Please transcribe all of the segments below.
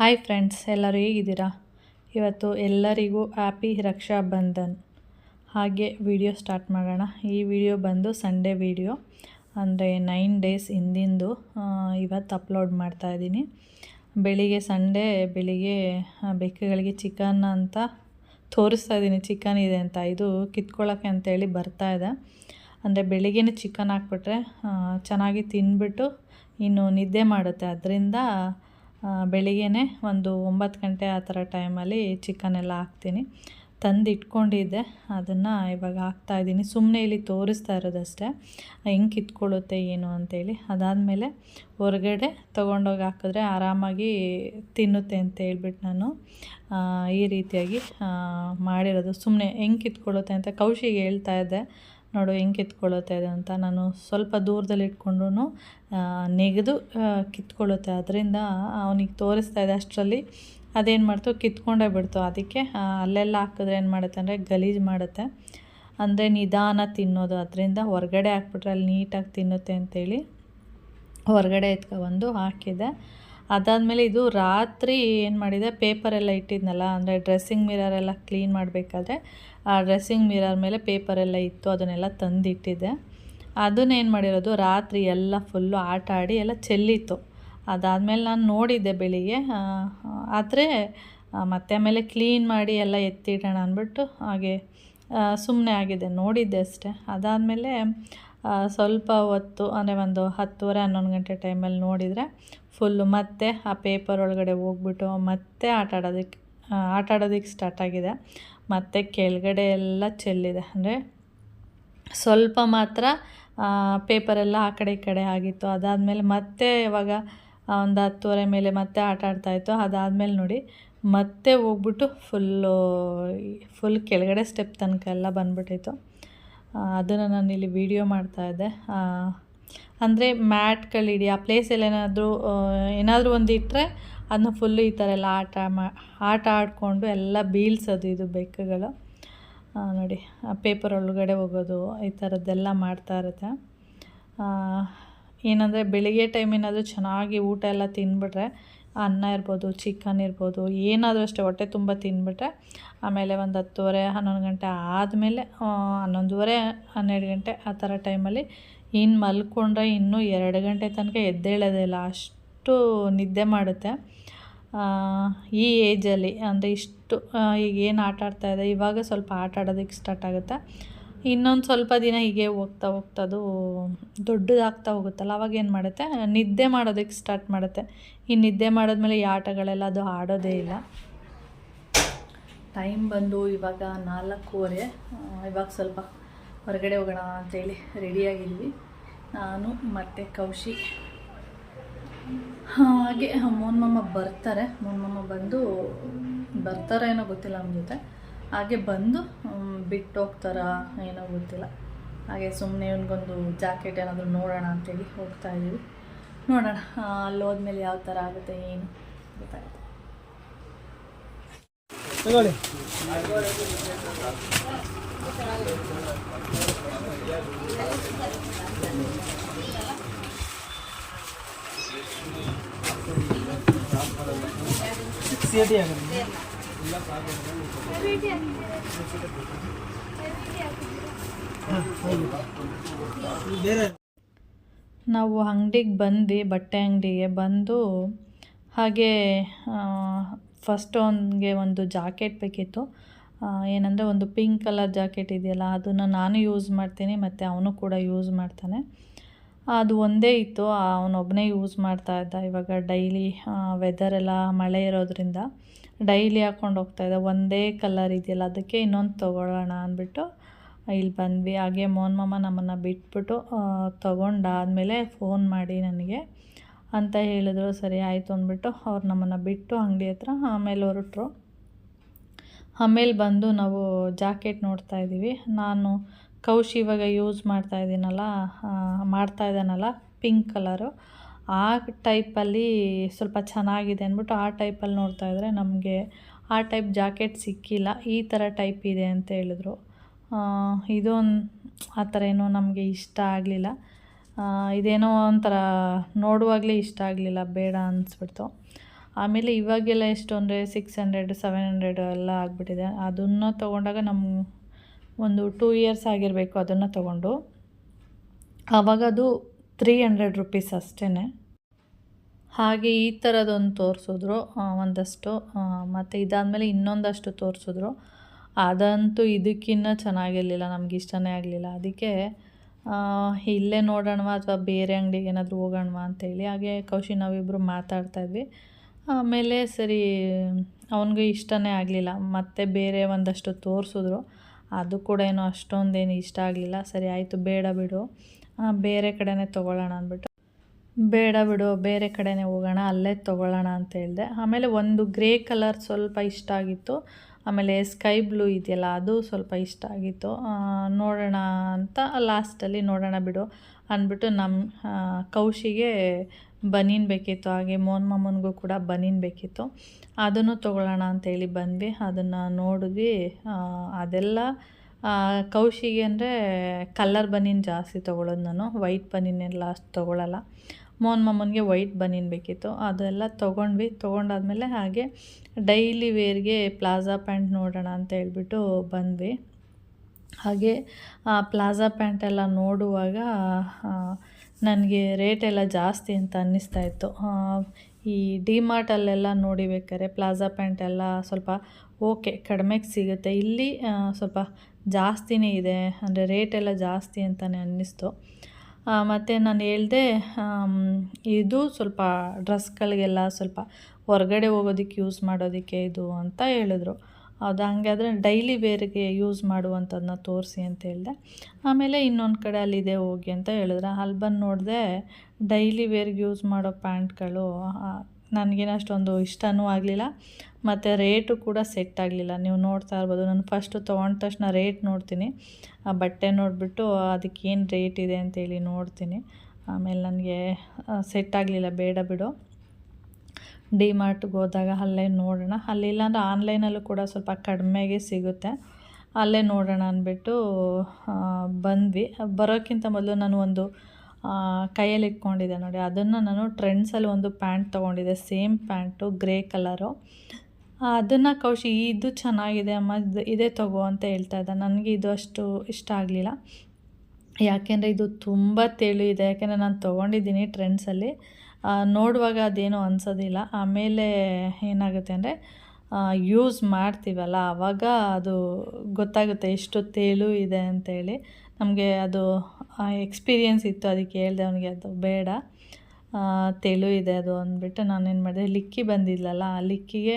Hi friends, ಎಲ್ಲರೂ ಹೇಗಿದ್ದೀರಾ? ಇವತ್ತು ಎಲ್ಲರಿಗೂ ಹ್ಯಾಪಿ ರಕ್ಷಾ ಬಂಧನ್ ಹಾಗೆ ವಿಡಿಯೋ ಸ್ಟಾರ್ಟ್ ಮಾಡೋಣ. ಈ ವಿಡಿಯೋ ಬಂದು ಸಂಡೇ ವಿಡಿಯೋ, ಅಂದರೆ ನೈನ್ ಡೇಸ್ ಹಿಂದಿಂದು ಇವತ್ತು ಅಪ್ಲೋಡ್ ಮಾಡ್ತಾ ಇದ್ದೀನಿ. ಬೆಳಿಗ್ಗೆ ಸಂಡೇ, ಬೆಳಿಗ್ಗೆ ಬೆಕ್ಕಗಳಿಗೆ ಚಿಕನ್ ಅಂತ ತೋರಿಸ್ತಾ ಇದ್ದೀನಿ. ಚಿಕನ್ ಇದೆ ಅಂತ. ಇದು ಕಿತ್ಕೊಳ್ಳೋಕ್ಕೆ ಅಂತೇಳಿ ಬರ್ತಾ ಇದೆ. ಅಂದರೆ ಬೆಳಿಗ್ಗೆನೇ ಚಿಕನ್ ಹಾಕ್ಬಿಟ್ರೆ ಚೆನ್ನಾಗಿ ತಿಂದ್ಬಿಟ್ಟು, ಇನ್ನು ನಿದ್ದೆ ಮಾಡುತ್ತೆ. ಅದರಿಂದ ಬೆಳಿಗ್ಗೆನೇ ಒಂದು ಒಂಬತ್ತು ಗಂಟೆ ಆ ಥರ ಟೈಮಲ್ಲಿ ಚಿಕನ್ ಎಲ್ಲ ಹಾಕ್ತೀನಿ. ತಂದು ಇಟ್ಕೊಂಡಿದ್ದೆ ಅದನ್ನು ಇವಾಗ ಹಾಕ್ತಾಯಿದ್ದೀನಿ ಸುಮ್ಮನೆ ಇಲ್ಲಿ ತೋರಿಸ್ತಾ ಇರೋದಷ್ಟೇ. ಹೆಂಗೆ ಕಿತ್ಕೊಳ್ಳುತ್ತೆ ಏನು ಅಂತೇಳಿ. ಅದಾದಮೇಲೆ ಹೊರಗಡೆ ತೊಗೊಂಡೋಗಿ ಹಾಕಿದ್ರೆ ಆರಾಮಾಗಿ ತಿನ್ನುತ್ತೆ ಅಂತ ಹೇಳ್ಬಿಟ್ಟು ನಾನು ಈ ರೀತಿಯಾಗಿ ಮಾಡಿರೋದು. ಸುಮ್ಮನೆ ಹೆಂಗೆ ಕಿತ್ಕೊಳ್ಳುತ್ತೆ ಅಂತ ಕೌಶಿಗೆ ಹೇಳ್ತಾ ಇದ್ದೆ. ನೋಡು ಹೆಂಗೆ ಕಿತ್ಕೊಳ್ಳುತ್ತೆ ಅದು ಅಂತ ನಾನು ಸ್ವಲ್ಪ ದೂರದಲ್ಲಿ ಇಟ್ಕೊಂಡು ನೆಗೆದು ಕಿತ್ಕೊಳ್ಳುತ್ತೆ ಅದರಿಂದ ಅವನಿಗೆ ತೋರಿಸ್ತಾ ಇದೆ ಅಷ್ಟರಲ್ಲಿ. ಅದೇನು ಮಾಡ್ತು? ಕಿತ್ಕೊಂಡೇ ಬಿಡ್ತು. ಅದಕ್ಕೆ ಅಲ್ಲೆಲ್ಲ ಹಾಕಿದ್ರೆ ಏನು ಮಾಡುತ್ತೆ ಅಂದರೆ ಗಲೀಜು ಮಾಡುತ್ತೆ. ಅಂದರೆ ನಿಧಾನ ತಿನ್ನೋದು. ಅದರಿಂದ ಹೊರಗಡೆ ಹಾಕ್ಬಿಟ್ರೆ ಅಲ್ಲಿ ನೀಟಾಗಿ ತಿನ್ನುತ್ತೆ ಅಂತೇಳಿ ಹೊರಗಡೆ ಎತ್ಕೊಬಂದು ಹಾಕಿದೆ. ಅದಾದಮೇಲೆ ಇದು ರಾತ್ರಿ ಏನು ಮಾಡಿದೆ? ಪೇಪರೆಲ್ಲ ಇಟ್ಟಿದ್ನಲ್ಲ, ಅಂದರೆ ಡ್ರೆಸ್ಸಿಂಗ್ ಮಿರರೆಲ್ಲ ಕ್ಲೀನ್ ಮಾಡಬೇಕಾದ್ರೆ ಆ ಡ್ರೆಸ್ಸಿಂಗ್ ಮಿರರ್ ಮೇಲೆ ಪೇಪರೆಲ್ಲ ಇತ್ತು, ಅದನ್ನೆಲ್ಲ ತಂದಿಟ್ಟಿದ್ದೆ. ಅದನ್ನೇನು ಮಾಡಿರೋದು? ರಾತ್ರಿ ಎಲ್ಲ ಫುಲ್ಲು ಆಟ ಆಡಿ ಎಲ್ಲ ಚೆಲ್ಲಿತ್ತು. ಅದಾದಮೇಲೆ ನಾನು ನೋಡಿದ್ದೆ ಬೆಳಿಗ್ಗೆ ಆದರೆ ಮತ್ತೆ ಆಮೇಲೆ ಕ್ಲೀನ್ ಮಾಡಿ ಎಲ್ಲ ಎತ್ತಿಡೋಣ ಅಂದ್ಬಿಟ್ಟು ಹಾಗೆ ಸುಮ್ಮನೆ ಆಗಿದೆ ನೋಡಿದ್ದೆ ಅಷ್ಟೇ. ಅದಾದಮೇಲೆ ಸ್ವಲ್ಪ ಹೊತ್ತು, ಅಂದರೆ ಒಂದು ಹತ್ತುವರೆ ಹನ್ನೊಂದು ಗಂಟೆ ಟೈಮಲ್ಲಿ ನೋಡಿದರೆ ಫುಲ್ಲು ಮತ್ತೆ ಆ ಪೇಪರ್ ಒಳಗಡೆ ಹೋಗ್ಬಿಟ್ಟು ಮತ್ತೆ ಆಟ ಆಡೋದಕ್ಕೆ ಆಟ ಆಡೋದಕ್ಕೆ ಸ್ಟಾರ್ಟ್ ಆಗಿದೆ. ಮತ್ತು ಕೆಳಗಡೆ ಎಲ್ಲ ಚೆಲ್ಲಿದೆ. ಅಂದರೆ ಸ್ವಲ್ಪ ಮಾತ್ರ ಪೇಪರೆಲ್ಲ ಆ ಕಡೆ ಈ ಕಡೆ ಆಗಿತ್ತು. ಅದಾದಮೇಲೆ ಮತ್ತೆ ಇವಾಗ ಒಂದು ಹತ್ತುವರೆ ಮೇಲೆ ಮತ್ತೆ ಆಟ ಆಡ್ತಾಯಿತ್ತು ಅದಾದಮೇಲೆ ನೋಡಿ ಮತ್ತೆ ಹೋಗ್ಬಿಟ್ಟು ಫುಲ್ಲು, ಫುಲ್ ಕೆಳಗಡೆ ಸ್ಟೆಪ್ ತನಕ ಎಲ್ಲ ಬಂದ್ಬಿಟ್ಟಿತ್ತು. ಅದನ್ನು ನಾನು ಇಲ್ಲಿ ವೀಡಿಯೋ ಮಾಡ್ತಾಯಿದ್ದೆ ಅಂದರೆ ಮ್ಯಾಟ್ಗಳಿಡಿ ಆ ಪ್ಲೇಸಲ್ಲಿ ಏನಾದರೂ ಏನಾದರೂ ಒಂದು ಇಟ್ಟರೆ ಅದನ್ನ ಫುಲ್ಲು ಈ ಥರ ಎಲ್ಲ ಆಟ ಮಾ, ಆಟ ಆಡಿಕೊಂಡು ಎಲ್ಲ ಬೀಳ್ಸೋದು ಇದು ಬೆಕ್ಕುಗಳು. ನೋಡಿ ಪೇಪರ್ ಒಳಗಡೆ ಹೋಗೋದು, ಈ ಥರದ್ದೆಲ್ಲ ಮಾಡ್ತಾ ಇರುತ್ತೆ. ಏನಂದರೆ ಬೆಳಿಗ್ಗೆ ಟೈಮ್ ಏನಾದರೂ ಚೆನ್ನಾಗಿ ಊಟ ಎಲ್ಲ ತಿಂದ್ಬಿಟ್ರೆ, ಅನ್ನ ಇರ್ಬೋದು ಚಿಕನ್ ಇರ್ಬೋದು, ಏನಾದರೂ ಅಷ್ಟೇ ಹೊಟ್ಟೆ ತುಂಬ ತಿಂದ್ಬಿಟ್ರೆ, ಆಮೇಲೆ ಒಂದು ಹತ್ತುವರೆ, ಹನ್ನೊಂದು ಗಂಟೆ ಆದಮೇಲೆ ಹನ್ನೊಂದುವರೆ, ಹನ್ನೆರಡು ಗಂಟೆ ಆ ಥರ ಟೈಮಲ್ಲಿ ಇನ್ನು ಮಲ್ಕೊಂಡ್ರೆ ಇನ್ನೂ ಎರಡು ಗಂಟೆ ತನಕ ಎದ್ದೇಳೋದೇ ಇಲ್ಲ. ಅಷ್ಟು ನಿದ್ದೆ ಮಾಡುತ್ತೆ. ಈ ಏಜಲ್ಲಿ ಅಂದರೆ ಇಷ್ಟು ಈಗ ಏನು ಆಟ ಆಡ್ತಾ ಇದೆ? ಇವಾಗ ಸ್ವಲ್ಪ ಆಟ ಆಡೋದಕ್ಕೆ ಸ್ಟಾರ್ಟ್ ಆಗುತ್ತೆ. ಇನ್ನೊಂದು ಸ್ವಲ್ಪ ದಿನ ಹೀಗೆ ಹೋಗ್ತಾ ಹೋಗ್ತಾ ಅದು ದೊಡ್ಡದಾಗ್ತಾ ಹೋಗುತ್ತಲ್ಲ, ಅವಾಗ ಏನು ಮಾಡುತ್ತೆ? ನಿದ್ದೆ ಮಾಡೋದಕ್ಕೆ ಸ್ಟಾರ್ಟ್ ಮಾಡುತ್ತೆ. ಈ ನಿದ್ದೆ ಮಾಡಿದ್ಮೇಲೆ ಈ ಆಟಗಳೆಲ್ಲ ಅದು ಆಡೋದೇ ಇಲ್ಲ. ಟೈಮ್ ಬಂದು ಇವಾಗ ನಾಲ್ಕೂವರೆ. ಇವಾಗ ಸ್ವಲ್ಪ ಹೊರಗಡೆ ಹೋಗೋಣ ಅಂತೇಳಿ ರೆಡಿಯಾಗಿದ್ವಿ ನಾನು ಮತ್ತು ಕೌಶಿ. ಹಾಗೆ, ಮೋನ್ಮಮ್ಮ ಬರ್ತಾರೆ. ಮೋನ್ಮಮ್ಮ ಬಂದು ಬರ್ತಾರ ಏನೋ ಗೊತ್ತಿಲ್ಲ ನಮ್ಮ ಜೊತೆ. ಹಾಗೆ ಬಂದು ಬಿಟ್ಟು ಹೋಗ್ತಾರ ಏನೋ ಗೊತ್ತಿಲ್ಲ. ಹಾಗೆ ಸುಮ್ಮನೆ ಇವನಿಗೊಂದು ಜಾಕೆಟ್ ಏನಾದರೂ ನೋಡೋಣ ಅಂತೇಳಿ ಹೋಗ್ತಾ ಇದ್ದೀವಿ ನೋಡೋಣ ಅಲ್ಲಿ ಹೋದ್ಮೇಲೆ ಯಾವ ಥರ ಆಗುತ್ತೆ, ಏನು ಗೊತ್ತಾಗುತ್ತೆ. ತಗೊಳ್ಳಿ. ನಾವು ಅಂಗಡಿಗೆ ಬಂದು ಬಟ್ಟೆ ಅಂಗಡಿಗೆ ಬಂದು ಹಾಗೆ ಫಸ್ಟ್ ಅವನಿಗೆ ಒಂದು ಜಾಕೆಟ್ ಬೇಕಿತ್ತು. ಏನಂದರೆ ಒಂದು ಪಿಂಕ್ ಕಲರ್ ಜಾಕೆಟ್ ಇದೆಯಲ್ಲ, ಅದನ್ನು ನಾನು ಯೂಸ್ ಮಾಡ್ತೀನಿ, ಮತ್ತು ಅವನು ಕೂಡ ಯೂಸ್ ಮಾಡ್ತಾನೆ. ಅದು ಒಂದೇ ಇತ್ತು ಅವನೊಬ್ಬನೇ ಯೂಸ್ ಮಾಡ್ತಾ ಇದ್ದ. ಇವಾಗ ಡೈಲಿ ವೆದರೆಲ್ಲ ಮಳೆ ಇರೋದ್ರಿಂದ ಡೈಲಿ ಹಾಕ್ಕೊಂಡು ಹೋಗ್ತಾ ಇದ್ದ. ಒಂದೇ ಕಲರ್ ಇದೆಯಲ್ಲ, ಅದಕ್ಕೆ ಇನ್ನೊಂದು ತೊಗೊಳ್ಳೋಣ ಅಂದ್ಬಿಟ್ಟು ಇಲ್ಲಿ ಬಂದ್ವಿ. ಹಾಗೆ ಮೋಹನ್ ಮಾಮ ನಮ್ಮನ್ನು ಬಿಟ್ಬಿಟ್ಟು ತೊಗೊಂಡಾದಮೇಲೆ ಫೋನ್ ಮಾಡಿ ನನಗೆ. ಅಂತ ಹೇಳಿದ್ರು, ಸರಿ ಆಯಿತು ಅಂದ್ಬಿಟ್ಟು ಅವ್ರು ನಮ್ಮನ್ನು ಬಿಟ್ಟು ಅಂಗಡಿ ಹತ್ರ ಆಮೇಲೆ ಹೊರಟ್ರು. ಆಮೇಲೆ ಬಂದು ನಾವು ಜಾಕೆಟ್ ನೋಡ್ತಾ ಇದ್ದೀವಿ. ನಾನು ಕೌಶಿ ಇವಾಗ ಯೂಸ್ ಮಾಡ್ತಾ ಇದ್ದೀನಲ್ಲ ಮಾಡ್ತಾ ಇದ್ದಾನಲ್ಲ, ಪಿಂಕ್ ಕಲರು. ಆ ಟೈಪಲ್ಲಿ ಸ್ವಲ್ಪ ಚೆನ್ನಾಗಿದೆ ಅಂದ್ಬಿಟ್ಟು ಆ ಟೈಪಲ್ಲಿ ನೋಡ್ತಾ ಇದ್ದರೆ ನಮಗೆ ಆ ಟೈಪ್ ಜಾಕೆಟ್ ಸಿಕ್ಕಿಲ್ಲ. ಈ ಥರ ಟೈಪ್ ಇದೆ ಅಂತ ಹೇಳಿದ್ರು. ಇದೊಂದು ಆ ಥರ ಏನೋ ನಮಗೆ ಇಷ್ಟ ಆಗಲಿಲ್ಲ. ಇದೇನೋ ಒಂಥರ ನೋಡುವಾಗಲೇ ಇಷ್ಟ ಆಗಲಿಲ್ಲ, ಬೇಡ ಅನಿಸ್ಬಿಡ್ತು. ಆಮೇಲೆ ಇವಾಗೆಲ್ಲ ಎಷ್ಟು ಅಂದರೆ ಸಿಕ್ಸ್ ಹಂಡ್ರೆಡ್, ಸೆವೆನ್ ಹಂಡ್ರೆಡ್ ಎಲ್ಲ ಆಗಿಬಿಟ್ಟಿದೆ. ಅದನ್ನು ತೊಗೊಂಡಾಗ ನಮ್ಮ ಒಂದು ಟೂ ಇಯರ್ಸ್ ಆಗಿರಬೇಕು ಅದನ್ನು ತೊಗೊಂಡು. ಆವಾಗ ಅದು ತ್ರೀ ಹಂಡ್ರೆಡ್ ರುಪೀಸ್ ಅಷ್ಟೇ ಹಾಗೆ ಈ ಥರದೊಂದು ತೋರಿಸಿದ್ರು ಒಂದಷ್ಟು ಮತ್ತು ಇದಾದಮೇಲೆ ಇನ್ನೊಂದಷ್ಟು ತೋರಿಸಿದ್ರು. ಅದಂತೂ ಇದಕ್ಕಿನ್ನ ಚೆನ್ನಾಗಿರಲಿಲ್ಲ, ನಮ್ಗೆ ಇಷ್ಟನೇ ಆಗಲಿಲ್ಲ. ಅದಕ್ಕೆ ಇಲ್ಲೇ ನೋಡೋಣವಾ ಅಥವಾ ಬೇರೆ ಅಂಗಡಿಗೆ ಏನಾದರೂ ಹೋಗೋಣವಾ ಅಂತೇಳಿ ಹಾಗೆ ಕೌಶಿ ನಾವಿಬ್ಬರು ಮಾತಾಡ್ತಾ ಇದ್ವಿ. ಆಮೇಲೆ ಸರಿ, ಅವನಿಗೂ ಇಷ್ಟನೇ ಆಗಲಿಲ್ಲ. ಮತ್ತೆ ಬೇರೆ ಒಂದಷ್ಟು ತೋರಿಸಿದ್ರು. ಅದು ಕೂಡ ಏನೋ ಅಷ್ಟೊಂದೇನು ಇಷ್ಟ ಆಗಲಿಲ್ಲ. ಸರಿ, ಆಯಿತು, ಬೇಡ ಬಿಡು. ಬೇರೆ ಕಡೆನೇ ತೊಗೊಳ್ಳೋಣ ಅಂದ್ಬಿಟ್ಟು. ಬೇಡ ಬಿಡು, ಬೇರೆ ಕಡೆನೇ ಹೋಗೋಣ, ಅಲ್ಲೇ ತೊಗೊಳ್ಳೋಣ ಅಂತ ಹೇಳಿದೆ. ಆಮೇಲೆ ಒಂದು ಗ್ರೇ ಕಲರ್ ಸ್ವಲ್ಪ ಇಷ್ಟ ಆಗಿತ್ತು. ಆಮೇಲೆ ಸ್ಕೈ ಬ್ಲೂ ಇದೆಯಲ್ಲ, ಅದು ಸ್ವಲ್ಪ ಇಷ್ಟ ಆಗಿತ್ತು. ನೋಡೋಣ ಅಂತ ಲಾಸ್ಟಲ್ಲಿ ನೋಡೋಣ ಬಿಡು ಅಂದ್ಬಿಟ್ಟು ನಮ್ಮ ಕೌಶಿಗೆ ಬನೀನ್ ಬೇಕಿತ್ತು, ಹಾಗೆ ಮೋನ್ ಮಾಮನಿಗೂ ಕೂಡ ಬನೀನ್ ಬೇಕಿತ್ತು. ಅದನ್ನು ತೊಗೊಳ್ಳೋಣ ಅಂತೇಳಿ ಬಂದ್ವಿ. ಅದನ್ನು ನೋಡಿದ್ವಿ. ಅದೆಲ್ಲ ಕೌಶಿಗೆ ಅಂದರೆ ಕಲ್ಲರ್ ಬನೀನ್ ಜಾಸ್ತಿ ತೊಗೊಳೋದು ನಾನು. ವೈಟ್ ಬನೀನೆಲ್ಲ ಅಷ್ಟು ತೊಗೊಳಲ್ಲ ಮೋನ್ ಮಾಮನಿಗೆ ವೈಟ್ ಬನೀನ್ ಬೇಕಿತ್ತು. ಅದೆಲ್ಲ ತೊಗೊಂಡ್ವಿ. ತೊಗೊಂಡಾದ್ಮೇಲೆ ಹಾಗೆ ಡೈಲಿ ವೇರ್ಗೆ ಪ್ಲಾಜಾ ಪ್ಯಾಂಟ್ ನೋಡೋಣ ಅಂತ ಹೇಳ್ಬಿಟ್ಟು ಬಂದ್ವಿ. ಹಾಗೆ ಪ್ಲಾಜಾ ಪ್ಯಾಂಟ್ ಎಲ್ಲ ನೋಡುವಾಗ ನನಗೆ ರೇಟ್ ಎಲ್ಲ ಜಾಸ್ತಿ ಅಂತ ಅನ್ನಿಸ್ತಾ ಇತ್ತು. ಈ ಡಿ ಮಾರ್ಟಲ್ಲೆಲ್ಲ ನೋಡಿಬೇಕಾರೆ ಪ್ಲಾಜಾ ಪ್ಯಾಂಟ್ ಎಲ್ಲ ಸ್ವಲ್ಪ ಓಕೆ, ಕಡಿಮೆಗೆ ಸಿಗುತ್ತೆ. ಇಲ್ಲಿ ಸ್ವಲ್ಪ ಜಾಸ್ತಿನೇ ಇದೆ, ಅಂದರೆ ರೇಟ್ ಎಲ್ಲ ಜಾಸ್ತಿ ಅಂತಲೇ ಅನ್ನಿಸ್ತು. ಮತ್ತು ನಾನು ಹೇಳ್ದೆ ಇದು ಸ್ವಲ್ಪ ಡ್ರೆಸ್ಗಳಿಗೆಲ್ಲ ಸ್ವಲ್ಪ ಹೊರಗಡೆ ಹೋಗೋದಕ್ಕೆ ಯೂಸ್ ಮಾಡೋದಕ್ಕೆ ಇದು ಅಂತ ಹೇಳಿದ್ರು. ಹೌದಾ ಆದರೆ ಡೈಲಿ ವೇರ್ಗೆ ಯೂಸ್ ಮಾಡುವಂಥದ್ದನ್ನ ತೋರಿಸಿ ಅಂತ ಹೇಳಿದೆ. ಆಮೇಲೆ ಇನ್ನೊಂದು ಕಡೆ ಅಲ್ಲಿದೆ ಹೋಗಿ ಅಂತ ಹೇಳಿದ್ರೆ, ಅಲ್ಲಿ ಬಂದು ನೋಡಿದೆ ಡೈಲಿ ವೇರ್ಗೆ ಯೂಸ್ ಮಾಡೋ ಪ್ಯಾಂಟ್ಗಳು ನನಗೇನು ಅಷ್ಟೊಂದು ಇಷ್ಟನೂ ಆಗಲಿಲ್ಲ. ಮತ್ತು ರೇಟು ಕೂಡ ಸೆಟ್ ಆಗಲಿಲ್ಲ. ನೀವು ನೋಡ್ತಾ ಇರ್ಬೋದು, ನಾನು ಫಸ್ಟು ತೊಗೊಂಡ ತಕ್ಷಣ ರೇಟ್ ನೋಡ್ತೀನಿ. ಆ ಬಟ್ಟೆ ನೋಡಿಬಿಟ್ಟು ಅದಕ್ಕೇನು ರೇಟ್ ಇದೆ ಅಂತೇಳಿ ನೋಡ್ತೀನಿ. ಆಮೇಲೆ ನನಗೆ ಸೆಟ್ ಆಗಲಿಲ್ಲ, ಬೇಡ ಬಿಡು. ಡಿ ಮಾರ್ಟ್ಗೆ ಹೋದಾಗ ಅಲ್ಲೇ ನೋಡೋಣ. ಅಲ್ಲಿ ಅಂದರೆ ಆನ್ಲೈನಲ್ಲೂ ಕೂಡ ಸ್ವಲ್ಪ ಕಡಿಮೆಗೆ ಸಿಗುತ್ತೆ. ಅಲ್ಲೇ ನೋಡೋಣ ಅಂದ್ಬಿಟ್ಟು ಬಂದ್ವಿ. ಬರೋಕ್ಕಿಂತ ಮೊದಲು ನಾನು ಒಂದು ಕೈಯಲ್ಲಿ ಇಟ್ಕೊಂಡಿದ್ದೆ ನೋಡಿ. ಅದನ್ನು ನಾನು ಟ್ರೆಂಡ್ಸಲ್ಲಿ ಒಂದು ಪ್ಯಾಂಟ್ ತೊಗೊಂಡಿದ್ದೆ. Same pant, grey colour. ಅದನ್ನು ಕೌಶಿ, ಇದು ಚೆನ್ನಾಗಿದೆ ಅಮ್ಮ ಇದು ತಗೋ ಅಂತ ಹೇಳ್ತಾ ಇದ್ದ. ನನಗೆ ಇದು ಅಷ್ಟು ಇಷ್ಟ ಆಗಲಿಲ್ಲ. ಯಾಕೆಂದರೆ ಇದು ತುಂಬ ತೆಳು ಇದೆ. ಯಾಕೆಂದರೆ ನಾನು ತೊಗೊಂಡಿದ್ದೀನಿ ಟ್ರೆಂಡ್ಸಲ್ಲಿ. ನೋಡುವಾಗ ಅದೇನೋ ಅನ್ಸೋದಿಲ್ಲ. ಆಮೇಲೆ ಏನಾಗುತ್ತೆ ಅಂದರೆ ಯೂಸ್ ಮಾಡ್ತೀವಲ್ಲ ಆವಾಗ ಅದು ಗೊತ್ತಾಗುತ್ತೆ ಎಷ್ಟು ತೇಲು ಇದೆ ಅಂತೇಳಿ. ನಮಗೆ ಅದು ಎಕ್ಸ್ಪೀರಿಯೆನ್ಸ್ ಇತ್ತು, ಅದಕ್ಕೆ ಹೇಳಿದೆ ಅವನಿಗೆ, ಅದು ಬೇಡ ತೆಳು ಇದೆ ಅದು ಅಂದ್ಬಿಟ್ಟು ನಾನೇನು ಮಾಡಿದೆ, ಲಿಕ್ಕಿ ಬಂದಿದ್ಲಲ್ಲ, ಆ ಲಿಕ್ಕಿಗೆ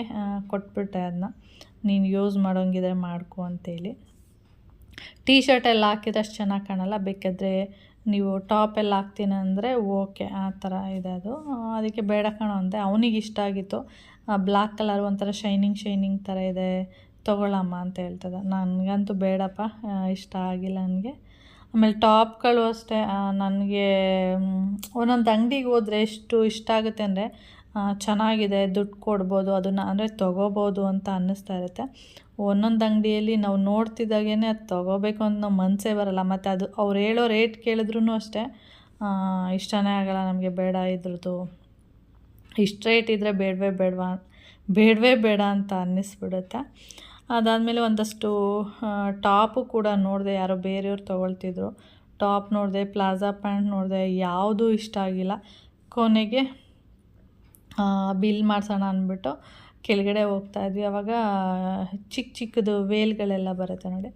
ಕೊಟ್ಬಿಟ್ಟೆ ಅದನ್ನ ನೀನು ಯೂಸ್ ಮಾಡೋಂಗಿದ್ರೆ ಮಾಡ್ಕೊ ಅಂತೇಳಿ. ಟೀ ಶರ್ಟ್ ಎಲ್ಲ ಹಾಕಿದ್ರೆ ಅಷ್ಟು ಚೆನ್ನಾಗಿ ಕಾಣಲ್ಲ, ಬೇಕಾದರೆ ನೀವು ಟಾಪ್ ಎಲ್ಲ ಹಾಕ್ತೀನಿ ಅಂದರೆ ಓಕೆ, ಆ ಥರ ಇದೆ ಅದು. ಅದಕ್ಕೆ ಬೇಡ ಕಣೋ ಅಂದೆ ಅವನಿಗೆ ಇಷ್ಟ ಆಗಿತ್ತು. ಬ್ಲ್ಯಾಕ್ ಕಲರ್ ಒಂಥರ ಶೈನಿಂಗ್ ಶೈನಿಂಗ್ ಥರ ಇದೆ. ತೊಗೊಳಮ್ಮ ಅಂತ ಹೇಳ್ತದೆ. ನನಗಂತೂ ಬೇಡಪ್ಪ. ಇಷ್ಟ ಆಗಿಲ್ಲ ನನಗೆ. ಆಮೇಲೆ ಟಾಪ್ಗಳು ಅಷ್ಟೇ. ನನಗೆ ಒಂದೊಂದು ಅಂಗಡಿಗೆ ಹೋದರೆ ಎಷ್ಟು ಇಷ್ಟ ಆಗುತ್ತೆ ಅಂದರೆ ಚೆನ್ನಾಗಿದೆ, ದುಡ್ಡು ಕೊಡ್ಬೋದು, ಅದನ್ನು ಅಂದರೆ ತೊಗೋಬೋದು ಅಂತ ಅನ್ನಿಸ್ತಾ ಇರುತ್ತೆ. ಒಂದೊಂದು ಅಂಗಡಿಯಲ್ಲಿ ನಾವು ನೋಡ್ತಿದ್ದಾಗೇ ಅದು ತೊಗೋಬೇಕು ಅಂತ ನಾವು ಮನಸ್ಸೇ ಬರಲ್ಲ. ಮತ್ತು ಅದು ಅವ್ರು ಹೇಳೋ ರೇಟ್ ಕೇಳಿದ್ರೂ ಅಷ್ಟೇ ಇಷ್ಟನೇ ಆಗಲ್ಲ ನಮಗೆ, ಬೇಡ ಇದ್ರದ್ದು ಇಷ್ಟು ರೇಟ್ ಇದ್ದರೆ ಬೇಡವೇ ಬೇಡವಾ, ಬೇಡವೇ ಬೇಡ ಅಂತ ಅನ್ನಿಸ್ಬಿಡುತ್ತೆ. ಅದಾದಮೇಲೆ ಒಂದಷ್ಟು ಟಾಪು ಕೂಡ ನೋಡಿದೆ ಯಾರೋ ಬೇರೆಯವ್ರು ತೊಗೊಳ್ತಿದ್ರು. ಟಾಪ್ ನೋಡಿದೆ, ಪ್ಲಾಜಾ ಪ್ಯಾಂಟ್ ನೋಡಿದೆ, ಯಾವುದೂ ಇಷ್ಟ ಆಗಿಲ್ಲ. ಕೊನೆಗೆ ಬಿಲ್ ಮಾಡಿಸೋಣ ಅಂದ್ಬಿಟ್ಟು ಕೆಳಗಡೆ ಹೋಗ್ತಾ ಇದ್ವಿ. ಅವಾಗ ಚಿಕ್ಕ ಚಿಕ್ಕದು ವೇಲ್ಗಳೆಲ್ಲ ಬರುತ್ತೆ ನೋಡಿ.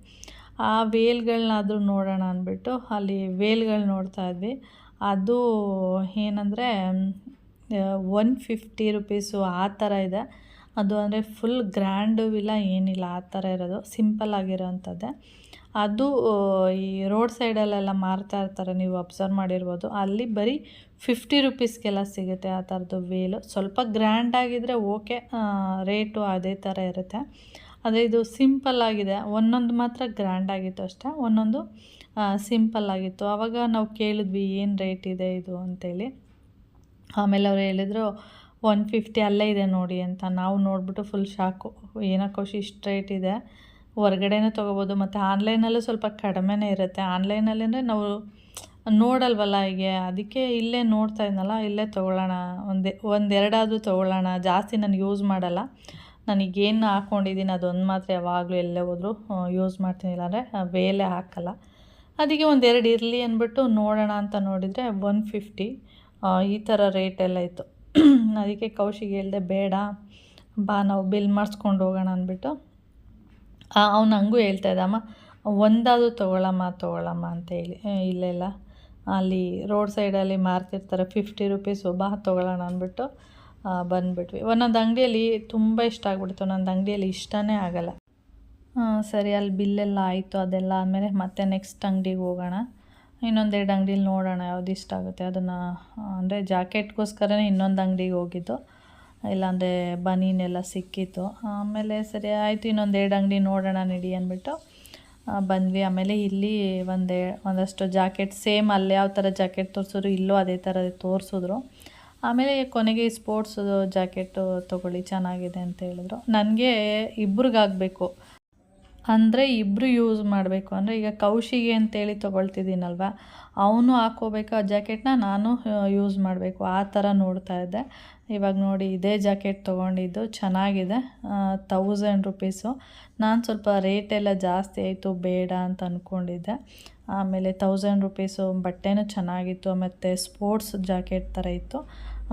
ಆ ವೇಲ್ಗಳನ್ನಾದರೂ ನೋಡೋಣ ಅಂದ್ಬಿಟ್ಟು ಅಲ್ಲಿ ವೇಲ್ಗಳು ನೋಡ್ತಾ ಇದ್ವಿ. ಅದು ಏನಂದರೆ ಒನ್ ಫಿಫ್ಟಿ ರುಪೀಸು ಆ ಥರ ಇದೆ. ಅದು ಅಂದರೆ ಫುಲ್ ಗ್ರ್ಯಾಂಡು ಇಲ್ಲ ಏನಿಲ್ಲ, ಆ ಥರ ಇರೋದು. ಸಿಂಪಲ್ ಆಗಿರೋವಂಥದ್ದೇ ಅದು, ಈ ರೋಡ್ ಸೈಡಲ್ಲೆಲ್ಲ ಮಾರ್ತಾ ಇರ್ತಾರೆ, ನೀವು ಅಬ್ಸರ್ವ್ ಮಾಡಿರ್ಬೋದು. ಅಲ್ಲಿ ಬರೀ ಫಿಫ್ಟಿ ರುಪೀಸ್ಗೆಲ್ಲ ಸಿಗುತ್ತೆ ಆ ಥರದ್ದು ವೇಲು ಸ್ವಲ್ಪ ಗ್ರ್ಯಾಂಡ್ ಆಗಿದ್ದರೆ ಓಕೆ ರೇಟು ಅದೇ ಥರ ಇರುತ್ತೆ. ಆದರೆ ಇದು ಸಿಂಪಲ್ ಆಗಿದೆ. ಒಂದೊಂದು ಮಾತ್ರ ಗ್ರ್ಯಾಂಡ್ ಆಗಿತ್ತು ಅಷ್ಟೇ. ಒಂದೊಂದು ಸಿಂಪಲ್ ಆಗಿತ್ತು. ಆವಾಗ ನಾವು ಕೇಳಿದ್ವಿ, ಏನು ರೇಟ್ ಇದೆ ಇದು ಅಂತೇಳಿ. ಆಮೇಲೆ ಅವ್ರು ಹೇಳಿದರು ಒನ್ ಫಿಫ್ಟಿ ಅಲ್ಲೇ ಇದೆ ನೋಡಿ ಅಂತ. ನಾವು ನೋಡಿಬಿಟ್ಟು ಫುಲ್ ಶಾಕು ಏನೋ ಇಷ್ಟು ರೇಟ್ ಇದೆ. ಹೊರ್ಗಡೆನೂ ತೊಗೋಬೋದು. ಮತ್ತು ಆನ್ಲೈನಲ್ಲೂ ಸ್ವಲ್ಪ ಕಡಿಮೆನೇ ಇರುತ್ತೆ. ಆನ್ಲೈನಲ್ಲಿ ಅಂದರೆ ನಾವು ನೋಡಲ್ವಲ್ಲ ಹೀಗೆ? ಅದಕ್ಕೆ ಇಲ್ಲೇ ನೋಡ್ತಾ ಇದ್ನಲ್ಲ ಇಲ್ಲೇ ತೊಗೊಳ್ಳೋಣ. ಒಂದೇ ಒಂದೆರಡಾದರೂ ತೊಗೊಳ್ಳೋಣ. ಜಾಸ್ತಿ ನಾನು ಯೂಸ್ ಮಾಡಲ್ಲ. ನನಗೇನು ಹಾಕ್ಕೊಂಡಿದ್ದೀನಿ ಅದೊಂದು ಮಾತ್ರ ಯಾವಾಗಲೂ ಎಲ್ಲೇ ಹೋದರೂ ಯೂಸ್ ಮಾಡ್ತೀನಿ. ಇಲ್ಲಾಂದರೆ ಬೇಲೆ ಹಾಕಲ್ಲ. ಅದಕ್ಕೆ ಒಂದೆರಡು ಇರಲಿ ಅಂದ್ಬಿಟ್ಟು ನೋಡೋಣ ಅಂತ ನೋಡಿದರೆ ಒನ್ ಫಿಫ್ಟಿ. ಈ ಥರ ರೇಟೆಲ್ಲ ಇತ್ತು. ಅದಕ್ಕೆ ಕೌಶಿಗೆ ಹೇಳಿದೆ ಬೇಡ ಬಾ ನಾವು ಬಿಲ್ ಮಾಡಿಸ್ಕೊಂಡು ಹೋಗೋಣ ಅಂದ್ಬಿಟ್ಟು. ಅವ್ನು ಹಂಗೂ ಹೇಳ್ತಾ ಇದ್ದಮ್ಮ ಒಂದಾದರೂ ತೊಗೊಳಮ್ಮ ತೊಗೊಳಮ್ಮ ಅಂತ ಹೇಳಿ. "ಏ, ಇಲ್ಲ ಇಲ್ಲ ಅಲ್ಲಿ ರೋಡ್ ಸೈಡಲ್ಲಿ ಮಾರ್ತಿರ್ತಾರೆ ಫಿಫ್ಟಿ ರುಪೀಸು ಬಾ ತೊಗೊಳ್ಳೋಣ ಅಂದ್ಬಿಟ್ಟು ಬಂದುಬಿಟ್ವಿ. ಒಂದೊಂದು ಅಂಗಡಿಯಲ್ಲಿ ತುಂಬ ಇಷ್ಟ ಆಗ್ಬಿಡ್ತು. ಒಂದೊಂದು ಅಂಗಡಿಯಲ್ಲಿ ಇಷ್ಟನೇ ಆಗಲ್ಲ. ಸರಿ, ಅಲ್ಲಿ ಬಿಲ್ಲೆಲ್ಲ ಆಯಿತು, ಅದೆಲ್ಲ ಆದಮೇಲೆ ಮತ್ತೆ ನೆಕ್ಸ್ಟ್ ಅಂಗಡಿಗೆ ಹೋಗೋಣ. ಇನ್ನೊಂದೆರಡು ಅಂಗಡಿಲಿ ನೋಡೋಣ ಯಾವ್ದು ಇಷ್ಟ ಆಗುತ್ತೆ. ಅದನ್ನು, ಅಂದರೆ ಜಾಕೆಟ್ಗೋಸ್ಕರನೇ ಇನ್ನೊಂದು ಅಂಗಡಿಗೆ ಹೋಗಿದ್ದು. ಇಲ್ಲಾಂದರೆ ಬನೀನೆಲ್ಲ ಸಿಕ್ಕಿತ್ತು. ಆಮೇಲೆ ಸರಿ, ಆಯಿತು, ಇನ್ನೊಂದು ಎರಡು ಅಂಗಡಿ ನೋಡೋಣ ನಡಿ ಅಂದ್ಬಿಟ್ಟು ಬಂದ್ವಿ. ಆಮೇಲೆ ಇಲ್ಲಿ ಒಂದೇ, ಒಂದಷ್ಟು ಜಾಕೆಟ್, ಸೇಮ್ ಅಲ್ಲಿ ಯಾವ ಥರ ಜಾಕೆಟ್ ತೋರಿಸಿದ್ರು ಇಲ್ಲೂ ಅದೇ ಥರ ತೋರಿಸಿದ್ರು. ಆಮೇಲೆ ಕೊನೆಗೆ ಸ್ಪೋರ್ಟ್ಸ್ ಜಾಕೆಟು ತೊಗೊಳ್ಳಿ, ಚೆನ್ನಾಗಿದೆ ಅಂತ ಹೇಳಿದ್ರು. ನನಗೆ ಇಬ್ರಿಗಾಗಬೇಕು. ಅಂದರೆ ಇಬ್ಬರು ಯೂಸ್ ಮಾಡಬೇಕು. ಅಂದರೆ ಈಗ ಕೌಶಿಗೆ ಅಂತೇಳಿ ತೊಗೊಳ್ತಿದ್ದೀನಲ್ವ? ಅವನು ಹಾಕ್ಕೋಬೇಕು, ಆ ಜಾಕೆಟ್ನ ನಾನು ಯೂಸ್ ಮಾಡಬೇಕು. ಆ ಥರ ನೋಡ್ತಾ ಇದ್ದೆ. ಇವಾಗ ನೋಡಿ, ಇದೇ ಜಾಕೆಟ್ ತೊಗೊಂಡಿದ್ದು. ಚೆನ್ನಾಗಿದೆ. ತೌಸಂಡ್ ರುಪೀಸು ನಾನು ಸ್ವಲ್ಪ ರೇಟೆಲ್ಲ ಜಾಸ್ತಿ ಆಯಿತು, ಬೇಡ ಅಂತ ಅಂದ್ಕೊಂಡಿದ್ದೆ ಆಮೇಲೆ ತೌಸಂಡ್ ರುಪೀಸು ಬಟ್ಟೆನೂ ಚೆನ್ನಾಗಿತ್ತು. ಮತ್ತು ಸ್ಪೋರ್ಟ್ಸ್ ಜಾಕೆಟ್ ಥರ ಇತ್ತು.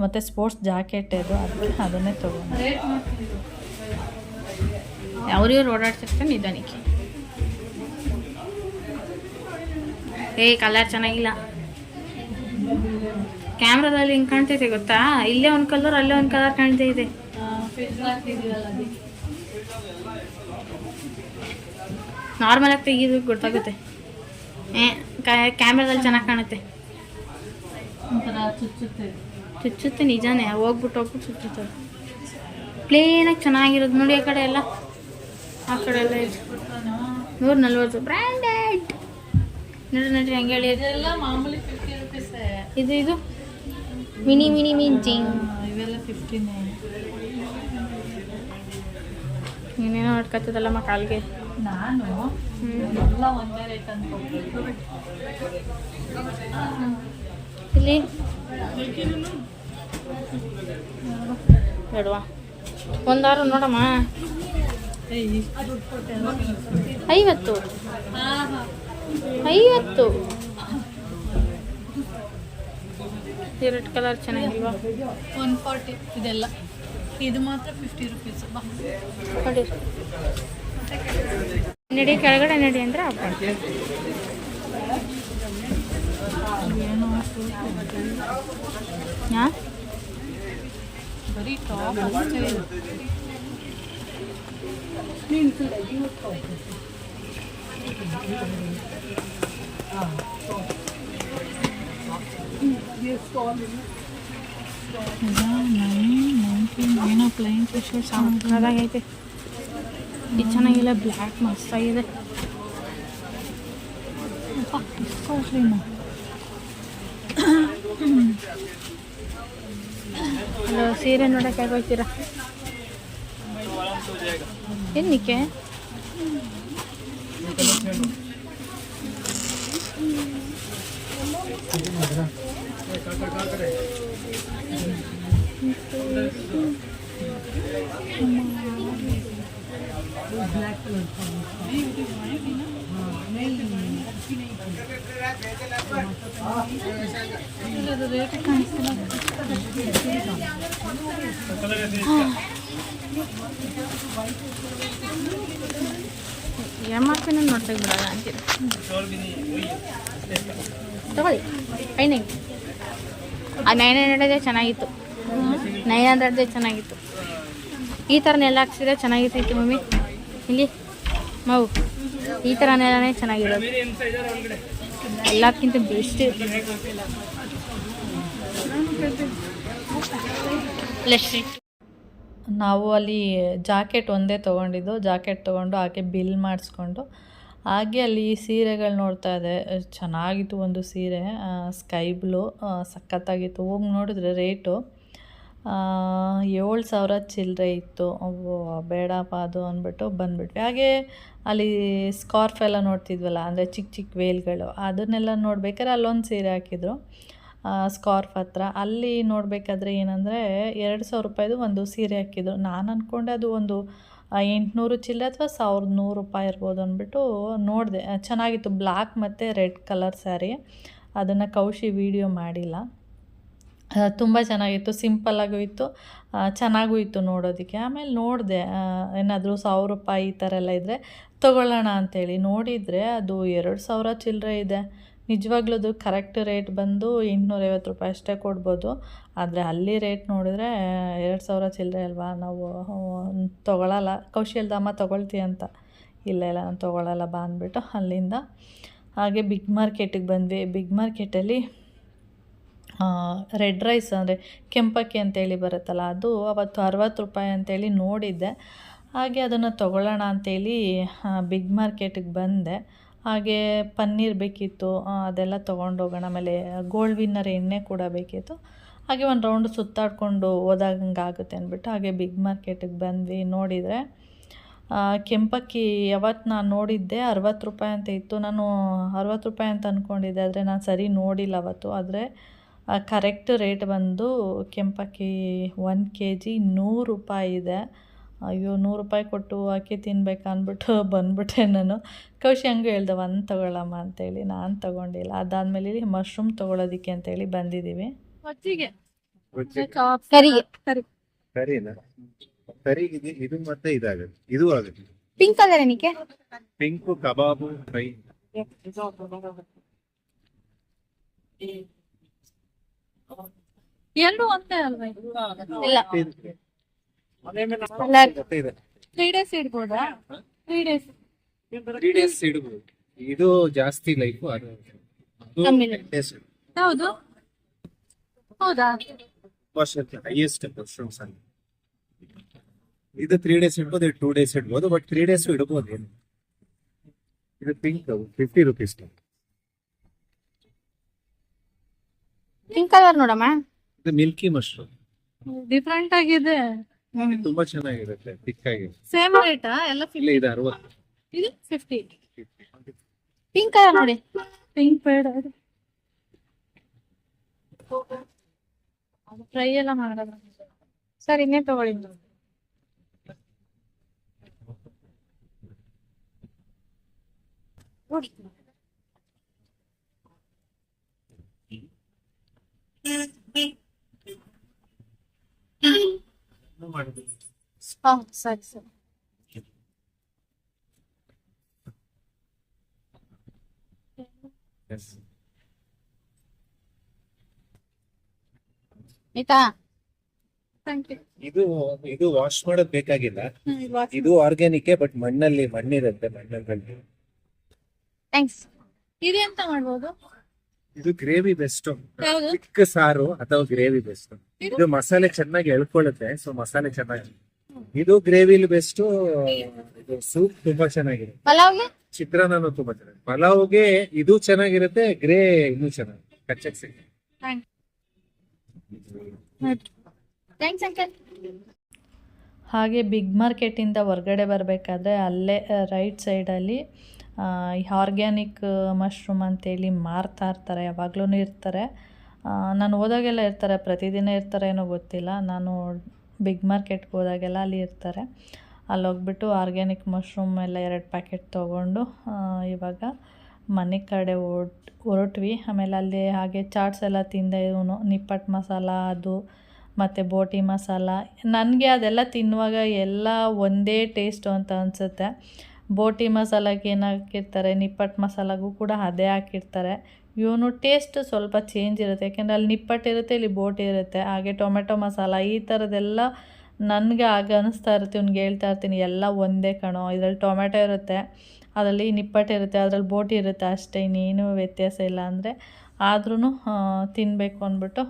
ಮತ್ತು ಸ್ಪೋರ್ಟ್ಸ್ ಜಾಕೆಟ್ ಇದು, ಅದಕ್ಕೆ ಅದನ್ನೇ ತೊಗೊಂಡೆ. ಅವ್ರಿವ್ರು ಓಡಾಡ್ತಿರ್ತಾನೆ ನಿಧಾನಕ್ಕೆ. ಏ, ಕಲರ್ ಚೆನ್ನಾಗಿಲ್ಲ. ಕ್ಯಾಮ್ರಾದಲ್ಲಿ ಹಿಂಗೆ ಕಾಣ್ತೈತೆ ಗೊತ್ತಾ? ಇಲ್ಲೇ ಒಂದು ಕಲರ್, ಅಲ್ಲೇ ಒಂದು ಕಲರ್ ಕಾಣ್ತಾ ಇದೆ. ನಾರ್ಮಲ್ ಆಗಿ ತೆಗೀದು ಗೊತ್ತಾಗುತ್ತೆ. ಕ್ಯಾಮ್ರಾದಲ್ಲಿ ಚೆನ್ನಾಗಿ ಕಾಣುತ್ತೆ. ಚುಚ್ಚುತ್ತೆ ನಿಜಾನೇ, ಹೋಗ್ಬಿಟ್ಟು ಹೋಗ್ಬಿಟ್ಟು ಚುಚ್ಚುತ್ತೆ. ಪ್ಲೇನಾಗಿ ಚೆನ್ನಾಗಿರೋದು ನೋಡಿ ಆ ಕಡೆ ಎಲ್ಲ. ಆ ಕಡೆ ಎಲ್ಲ ನೂರ ನಲ್ವತ್ತು ಬ್ರ್ಯಾಂಡೆಡ್. ನೋಡ್ರಿ ನೋಡ್ರಿ ಹಂಗೆ ಹೇಳಿ. ಇದೆಲ್ಲ ಮಾಮೂಲಿ ಫಿಫ್ಟಿ ರುಪೀಸ್ ಇದು ಇದು. ಮಿನಿ ಮಿನಿ ಮಿಂಚಿಂಗ್ ಇವೆಲ್ಲ ಫಿಫ್ಟಿನೇ ಏನೇನೋ ಹೊಡ್ಕತ್ತದಲ್ಲಮ್ಮ ಕಾಲ್ಗೆ. ನಾನು? ಎಲ್ಲ ಒಂದೇ ರೇಟ್ ಅನ್ಕೊಂಡು ಇಲ್ಲಿ. ಬೇಡವಾ ಒಂದಾರು ನೋಡಮ್ಮ. ಐವತ್ತು? ಐವತ್ತು? ಎರಡು ರೆಡ್ ಕಲರ್ ಚೆನ್ನಾಗಿಲ್ವಾ? ಒನ್ ಫಾರ್ಟಿ ಇದೆಲ್ಲ. ಇದು ಮಾತ್ರ ಫಿಫ್ಟಿ ರುಪೀಸ್ ನೋಡಿ. ಕೆಳಗಡೆ ನಡಿ ಅಂದ್ರೆ ಹಾ? ಬರೀ ಟಾಪ್ ಅಷ್ಟೇ. ಏನೋ ಪ್ಲೈನ್ ಟಿ ಅದಾಗೈತೆ ಇದು ಚೆನ್ನಾಗಿಲ್ಲ ಬ್ಲ್ಯಾಕ್ ಮಸ್ತಾಗಿದೆ ಸೀರೆ ನೋಡೋಕೆ ಸೀರೆ ನೋಡಕ್ಕೆ ಹೋಗ್ತೀರಾ ಏನಕ್ಕೆ ಅದು ರೇಟ್ ಕಾಣಿಸ್ತಿಲ್ಲ ಆರ್ ಬಿಡೋಣ ಅಂತೀರ ತಗೊಳ್ಳಿ. ಐ ಆ ನೈನ್ ಹಂಡ್ರೆಡೇ ಚೆನ್ನಾಗಿತ್ತು. ನೈನ್ ಹಂಡ್ರೆಡ್ದೇ ಚೆನ್ನಾಗಿತ್ತು. ಈ ಥರನೆಲ್ಲ ಹಾಕ್ಸಿದ್ರೆ ಚೆನ್ನಾಗಿರ್ತೈತಿ ಮಮ್ಮಿ. ಇಲ್ಲಿ ಮಾವು ಈ ಥರನೆಲ್ಲನೇ ಚೆನ್ನಾಗಿರೋದು. ಎಲ್ಲದಕ್ಕಿಂತ ಬೆಸ್ಟ್ ಲೆಟ್ಸ್ ನಾವು ಅಲ್ಲಿ ಜಾಕೆಟ್ ಒಂದೇ ತೊಗೊಂಡಿದ್ದು, ಜಾಕೆಟ್ ತೊಗೊಂಡು ಹಾಗೆ ಬಿಲ್ ಮಾಡಿಸ್ಕೊಂಡು, ಹಾಗೆ ಅಲ್ಲಿ ಸೀರೆಗಳು ನೋಡ್ತಾ ಇದೆ. ಚೆನ್ನಾಗಿತ್ತು ಒಂದು ಸೀರೆ ಸ್ಕೈ ಬ್ಲೂ ಸಖತ್ತಾಗಿತ್ತು. ಹೋಗಿ ನೋಡಿದ್ರೆ ರೇಟು ಏಳು ಸಾವಿರ ಚಿಲ್ಲರೆ ಇತ್ತು. ಬೇಡಪ್ಪ ಅದು ಅಂದ್ಬಿಟ್ಟು ಬಂದ್ಬಿಟ್ವಿ. ಹಾಗೆ ಅಲ್ಲಿ ಸ್ಕಾರ್ಫ್ ಎಲ್ಲ ನೋಡ್ತಿದ್ವಲ್ಲ, ಅಂದರೆ ಚಿಕ್ಕ ಚಿಕ್ಕ ವೇಲ್ಗಳು, ಅದನ್ನೆಲ್ಲ ನೋಡ್ಬೇಕಾದ್ರೆ ಅಲ್ಲೊಂದು ಸೀರೆ ಹಾಕಿದ್ರು. ಸ್ಕಾರ್ಫ್ ಹತ್ರ. ಅಲ್ಲಿ ನೋಡಬೇಕಾದ್ರೆ ಏನಂದರೆ ಎರಡು ಸಾವಿರ ರೂಪಾಯಿದು ಒಂದು ಸೀರೆ ಹಾಕಿದ್ರು. ನಾನು ಅಂದ್ಕೊಂಡೆ ಅದು ಒಂದು ಎಂಟುನೂರು ಚಿಲ್ಲರೆ ಅಥವಾ ಸಾವಿರದ ನೂರು ರೂಪಾಯಿ ಇರ್ಬೋದು ಅಂದ್ಬಿಟ್ಟು ನೋಡಿದೆ. ಚೆನ್ನಾಗಿತ್ತು. ಬ್ಲ್ಯಾಕ್ ಮತ್ತು ರೆಡ್ ಕಲರ್ ಸ್ಯಾರಿ ಅದನ್ನು ಕೌಶಿ ವೀಡಿಯೋ ಮಾಡಿಲ್ಲ. ತುಂಬ ಚೆನ್ನಾಗಿತ್ತು. ಸಿಂಪಲ್ಲಾಗೂ ಇತ್ತು. ಚೆನ್ನಾಗೂ ಇತ್ತು ನೋಡೋದಕ್ಕೆ. ಆಮೇಲೆ ನೋಡಿದೆ ಏನಾದರೂ ಸಾವಿರ ರೂಪಾಯಿ ಈ ಥರ ಎಲ್ಲ ಇದ್ದರೆ ತೊಗೊಳ್ಳೋಣ ಅಂಥೇಳಿ ನೋಡಿದರೆ ಅದು ಎರಡು ಸಾವಿರ ಚಿಲ್ಲರೆ ಇದೆ. ನಿಜವಾಗ್ಲೂ ಅದು ಕರೆಕ್ಟ್ ರೇಟ್ ಬಂದು ಎಂಟುನೂರೈವತ್ತು ರೂಪಾಯಿ ಅಷ್ಟೇ ಕೊಡ್ಬೋದು. ಆದರೆ ಅಲ್ಲಿ ರೇಟ್ ನೋಡಿದ್ರೆ, ಎರಡು ಸಾವಿರ ಚಿಲ್ಲರೆ ಅಲ್ವಾ? ನಾವು, ತೊಗೊಳಲ್ಲ. ಕೌಶಲ್ದಮ್ಮ ತೊಗೊಳ್ತೀಯ ಅಂತ. ಇಲ್ಲ ಇಲ್ಲ, ನಾನು ತೊಗೊಳಲ್ಲ ಬಾ ಅಂದ್ಬಿಟ್ಟು ಅಲ್ಲಿಂದ. ಹಾಗೆ ಬಿಗ್ ಮಾರ್ಕೆಟಿಗೆ ಬಂದ್ವಿ. ಬಿಗ್ ಮಾರ್ಕೆಟಲ್ಲಿ ರೆಡ್ ರೈಸ್ ಅಂದರೆ ಕೆಂಪಕ್ಕಿ ಅಂತೇಳಿ ಬರುತ್ತಲ್ಲ, ಅದು ಅವತ್ತು ಅರವತ್ತು ರೂಪಾಯಿ ಅಂತೇಳಿ ನೋಡಿದ್ದೆ. ಹಾಗೆ ಅದನ್ನು ತೊಗೊಳ್ಳೋಣ ಅಂತೇಳಿ ಬಿಗ್ ಮಾರ್ಕೆಟಿಗೆ ಬಂದೆ. ಹಾಗೆ ಪನ್ನೀರ್ ಬೇಕಿತ್ತು ಅದೆಲ್ಲ ತೊಗೊಂಡೋಗೋಣ, ಆಮೇಲೆ ಗೋಲ್ಡ್ ವಿನ್ನರ್ ಎಣ್ಣೆ ಕೂಡ ಬೇಕಿತ್ತು. ಹಾಗೆ ಒಂದು ರೌಂಡ್ ಸುತ್ತಾಡಿಕೊಂಡು ಹೋದಾಗಂಗೆ ಆಗುತ್ತೆ ಅಂದ್ಬಿಟ್ಟು ಹಾಗೆ ಬಿಗ್ ಮಾರ್ಕೆಟಿಗೆ ಬಂದ್ವಿ. ನೋಡಿದರೆ ಕೆಂಪಕ್ಕಿ ಯಾವತ್ತು ನಾನು ನೋಡಿದ್ದೆ ಅರವತ್ತು ರೂಪಾಯಿ ಅಂತ ಇತ್ತು. ನಾನು ಅರವತ್ತು ರೂಪಾಯಿ ಅಂತ ಅಂದ್ಕೊಂಡಿದ್ದೆ ಆದರೆ ನಾನು ಸರಿ ನೋಡಿಲ್ಲ ಅವತ್ತು. ಆದರೆ ಕರೆಕ್ಟ್ ರೇಟ್ ಬಂದು ಕೆಂಪಕ್ಕಿ ಒಂದು ಕೆ ಜಿ ನೂರು ರೂಪಾಯಿ ಇದೆ. ಅಯ್ಯೋ ನೂರು ರೂಪಾಯಿ ಕೊಟ್ಟು ಅಕ್ಕಿ ತಿನ್ಬೇಕು ಅಂದ್ಬಿಟ್ಟು ಬಂದ್ಬಿಟ್ಟೆ ನಾನು. ಕೌಶಿ ಹಂಗೆ ಹೇಳ್ದೆ ಒಂದು ತೊಗೊಳ್ಳಮ್ಮ ಅಂತೇಳಿ. ನಾನು ತೊಗೊಂಡಿಲ್ಲ. ಅದಾದಮೇಲೆ ಇಲ್ಲಿ ಮಶ್ರೂಮ್ ತೊಗೊಳೋದಕ್ಕೆ ಅಂತೇಳಿ ಬಂದಿದ್ದೀವಿ ಇದು ಇದು ಮತ್ತೆ ಇದಾಗುತ್ತೆ. ಇದು ಆಗುತ್ತೆ. ಪಿಂಕ್ ಕಲರ್ ಏನಕ್ಕೆ ಪಿಂಕು ಕಬಾಬು ಫ್ರೈ ಎರಡು ಒಂದೇ ಅಲ್ವಾ? ಇಲ್ಲ. ತ್ರೀ ಡೇಸ್ ಇಡ್ಬೋದಾ? ತ್ರೀ ಡೇಸ್ ತ್ರೀ ಡೇಸ್ ಇಡ್ಬೋದು. ಇದು ಜಾಸ್ತಿ ಲೈಫು ಅದು ಕಮ್ಮಿ ಡೇಸ್ ಹೌದು. ಹೌದಾ? ಹೈಯೆಸ್ಟ್ ಮಶ್ರೂಮ್ಸ್ ಅಲ್ಲಿ. ಇದು ತ್ರೀ ಡೇಸ್ ಇಡ್ಬೋದು ಇದು ಟೂ ಡೇಸ್ ಇಡ್ಬೋದು ಬಟ್ ತ್ರೀ ಡೇಸ್ ಇಡ್ಬೋದು ಏನು? ಇದು pink fifty rupees pink colour ನೋಡಮ್ಮ. ಇದು ಮಿಲ್ಕಿ ಮಶ್ರೂಮ್ ಡಿಫ್ರೆಂಟ್ ಆಗಿದೆ. ತುಂಬಾ ಚೆನ್ನಾಗಿರುತ್ತೆ ಆಗಿ. ಸೇಮ್ ರೇಟಾ ಎಲ್ಲ ಇಲ್ಲ ಇದು ಅರವತ್ತು. ಇದು ಫಿಫ್ಟಿ ಪಿಂಕ್ ಕಲರ್ ನೋಡಿ. ಪಿಂಕ್ ಬೇಡ ಫ್ರೈ ಎಲ್ಲ ಮಾಡೋದು ಸರ್ ಇನ್ನೇ ತಗೊಳ್ಳಿ ನೋಡಿ ಹಾ ಸರಿ ಸರಿ. Yes. ಆಯ್ತಾ ಥ್ಯಾಂಕ್ ಯು ಇದು ಇದು ವಾಶ್ ಮಾಡೋದ್ ಬೇಕಾಗಿಲ್ಲ. ಇದು ಆರ್ಗ್ಯಾನಿಕ್ ಬಟ್ ಮಣ್ಣಲ್ಲಿ ಮಣ್ಣಿರುತ್ತೆ ಮಣ್ಣಲ್ಲಿ. ಥ್ಯಾಂಕ್ಸ್ ಇದೆಂತ ಮಾಡ್ಬೋದು? ಇದು ಗ್ರೇವಿ ಬೆಸ್ಟ್ ಚಿಕ್ಕ ಸಾರು ಅಥವಾ ಗ್ರೇವಿ ಬೆಸ್ಟ್ ಇದು ಮಸಾಲೆ ಚೆನ್ನಾಗಿ ಎಳ್ಕೊಳ್ಳುತ್ತೆ ಸೊ ಮಸಾಲೆ ಚೆನ್ನಾಗಿ. ಇದು ಗ್ರೇವಿಲಿ ಬೆಸ್ಟ್ ಇದು ಸೂಪ್ ತುಂಬಾ ಚೆನ್ನಾಗಿದೆ ಚಿತ್ರಾನ್ನ ಚಿತ್ರಾನ್ನನು ತುಂಬಾ ಚೆನ್ನಾಗಿದೆ ಪಲಾವ್ಗೆ ಇದು ಚೆನ್ನಾಗಿರುತ್ತೆ ಗ್ರೇ ಇನ್ನೂ ಚೆನ್ನಾಗಿ. ಕಚ್ಚಕ್ ಸಿಗುತ್ತೆ ಥ್ಯಾಂಕ್ಸ್ ಅಂಕಲ್. ಹಾಗೆ ಬಿಗ್ ಮಾರ್ಕೆಟಿಂದ ಹೊರ್ಗಡೆ ಬರಬೇಕಾದ್ರೆ ಅಲ್ಲೇ ರೈಟ್ ಸೈಡಲ್ಲಿ ಆರ್ಗ್ಯಾನಿಕ್ ಮಶ್ರೂಮ್ ಅಂತೇಳಿ ಮಾರ್ತಾ ಇರ್ತಾರೆ ಯಾವಾಗ್ಲೂ ಇರ್ತಾರೆ. ನಾನು ಹೋದಾಗೆಲ್ಲ ಇರ್ತಾರೆ, ಪ್ರತಿದಿನ ಇರ್ತಾರೆ ಏನೋ ಗೊತ್ತಿಲ್ಲ. ನಾನು ಬಿಗ್ ಮಾರ್ಕೆಟ್ಗೆ ಹೋದಾಗೆಲ್ಲ ಅಲ್ಲಿ ಇರ್ತಾರೆ. ಅಲ್ಲಿ ಹೋಗ್ಬಿಟ್ಟು ಆರ್ಗ್ಯಾನಿಕ್ ಮಶ್ರೂಮ್ ಎಲ್ಲ ಎರಡು ಪ್ಯಾಕೆಟ್ ತೊಗೊಂಡು ಇವಾಗ ಮನೆ ಕಡೆ ಹೊರ್ಟ್ ಹೊರಟ್ವಿ. ಆಮೇಲೆ ಅಲ್ಲಿ ಹಾಗೆ ಚಾಟ್ಸ್ ಎಲ್ಲ ತಿಂದೆ ಇವನು. ನಿಪ್ಪಟ್ಟು ಮಸಾಲ ಅದು, ಮತ್ತು ಬೋಟಿ ಮಸಾಲ. ನನಗೆ ಅದೆಲ್ಲ ತಿನ್ನುವಾಗ ಎಲ್ಲ ಒಂದೇ ಟೇಸ್ಟು ಅಂತ ಅನಿಸುತ್ತೆ. ಬೋಟಿ ಮಸಾಲಾಗೆ ಏನು ಹಾಕಿರ್ತಾರೆ ನಿಪ್ಪಟ್ಟು ಮಸಾಲಾಗೂ ಕೂಡ ಅದೇ ಹಾಕಿರ್ತಾರೆ. ಇವನು ಟೇಸ್ಟ್ ಸ್ವಲ್ಪ ಚೇಂಜ್ ಇರುತ್ತೆ. ಯಾಕೆಂದರೆ ಅಲ್ಲಿ ನಿಪ್ಪಟ್ಟು ಇರುತ್ತೆ, ಇಲ್ಲಿ ಬೋಟಿ ಇರುತ್ತೆ. ಹಾಗೆ ಟೊಮೆಟೊ ಮಸಾಲ ಈ ಥರದ್ದೆಲ್ಲ ನನಗೆ ಆಗ ಅನಿಸ್ತಾ ಇರುತ್ತೆ, ಇವ್ನಿಗೆ ಹೇಳ್ತಾ ಇರ್ತೀನಿ. ಎಲ್ಲ ಒಂದೇ ಕಣೋ. ಇದರಲ್ಲಿ ಟೊಮೆಟೊ ಇರುತ್ತೆ, ಅದರಲ್ಲಿ ನಿಪ್ಪಟ್ಟು ಇರುತ್ತೆ, ಅದರಲ್ಲಿ ಬೋಟಿ ಇರುತ್ತೆ. ಅಷ್ಟೇ, ಇನ್ನೇನು ವ್ಯತ್ಯಾಸ ಇಲ್ಲ. ಅಂದರೆ ಆದ್ರೂ ತಿನ್ನಬೇಕು ಅಂದ್ಬಿಟ್ಟು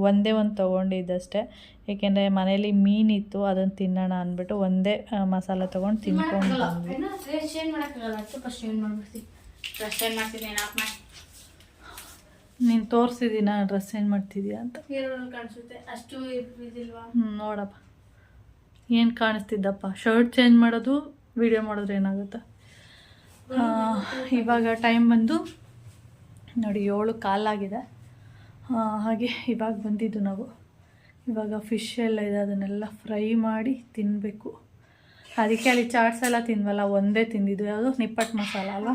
ಒಂದೇ ಒಂದು ತೊಗೊಂಡಿದ್ದಷ್ಟೇ. ಏಕೆಂದರೆ ಮನೇಲಿ ಮೀನಿತ್ತು ಅದನ್ನು ತಿನ್ನೋಣ ಅಂದ್ಬಿಟ್ಟು ಒಂದೇ ಮಸಾಲ ತೊಗೊಂಡು ತಿನ್ಕೊಂಡು ನೀನು ತೋರಿಸಿದ್ದೀನ? ಡ್ರೆಸ್ ಏನು ಮಾಡ್ತಿದ್ಯಾ ಅಂತ. ಕಾಣಿಸುತ್ತೆ. ಅಷ್ಟು ಹ್ಞೂ ನೋಡಪ್ಪ. ಏನು ಕಾಣಿಸ್ತಿದ್ದಪ್ಪ? ಶರ್ಟ್ ಚೇಂಜ್ ಮಾಡೋದು ವಿಡಿಯೋ ಮಾಡಿದ್ರೆ ಏನಾಗುತ್ತೆ? ಇವಾಗ ಟೈಮ್ ಬಂದು ನೋಡಿ ಏಳು ಕಾಲಾಗಿದೆ. ಹಾಗೆ ಇವಾಗ ಬಂದಿದ್ದು ನಾವು. ಇವಾಗ ಫಿಶ್ ಎಲ್ಲ ಇದೆ ಅದನ್ನೆಲ್ಲ ಫ್ರೈ ಮಾಡಿ ತಿನ್ನಬೇಕು ಅದಕ್ಕೆ ಅಲ್ಲಿ ಚಾಟ್ಸ್ ಎಲ್ಲ ತಿನ್ವಲ್ಲ ಒಂದೇ ತಿಂದಿದ್ದು. ಯಾವುದು? ನಿಪ್ಪಟ್ಟು ಮಸಾಲ ಅಲ್ಲ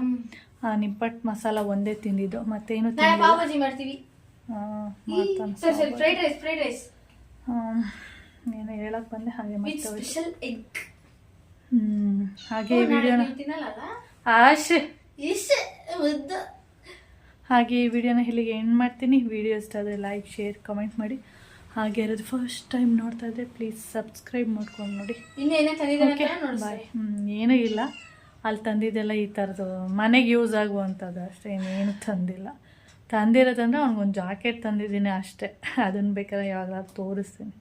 ಆ ನಿಪ್ಪಟ್ಟು ಮಸಾಲ ಒಂದೇ ತಿಂದಿದ್ದು. ಮತ್ತೇನು ಏನು ಹೇಳಕ್ ಬಂದೆ ಹಾಗೆ ಮತ್ತೆ ಹಾಗೆ ವಿಡಿಯೋನ ಆಶೆ. ಹಾಗೆ ಈ ವಿಡಿಯೋನ ಇಲ್ಲಿಗೆ ಎಂಡ್ ಮಾಡ್ತೀನಿ. ವಿಡಿಯೋ ಇಷ್ಟ ಆದರೆ ಲೈಕ್ ಶೇರ್ ಕಮೆಂಟ್ ಮಾಡಿ. ಹಾಗೆ ಯಾರಾದ್ರು ಫಸ್ಟ್ ಟೈಮ್ ನೋಡ್ತಾ ಇದ್ದರೆ ಪ್ಲೀಸ್ ಸಬ್ಸ್ಕ್ರೈಬ್ ಮಾಡ್ಕೊಂಡು ನೋಡಿ. ಬಾಯ್ ಹ್ಞೂ ಏನೂ ಇಲ್ಲ. ಅಲ್ಲಿ ತಂದಿದ್ದೆಲ್ಲ ಈ ಥರದ್ದು ಮನೆಗೆ ಯೂಸ್ ಆಗುವಂಥದ್ದು ಅಷ್ಟೇ ಇನ್ನೇನು ತಂದಿಲ್ಲ. ತಂದಿರೋದಂದ್ರೆ ಅವ್ನಿಗೊಂದು ಜಾಕೆಟ್ ತಂದಿದ್ದೀನಿ ಅಷ್ಟೇ. ಅದನ್ನು ಬೇಕಾದ್ರೆ ಯಾವಾಗಲಾದ್ರು ತೋರಿಸ್ತೀನಿ.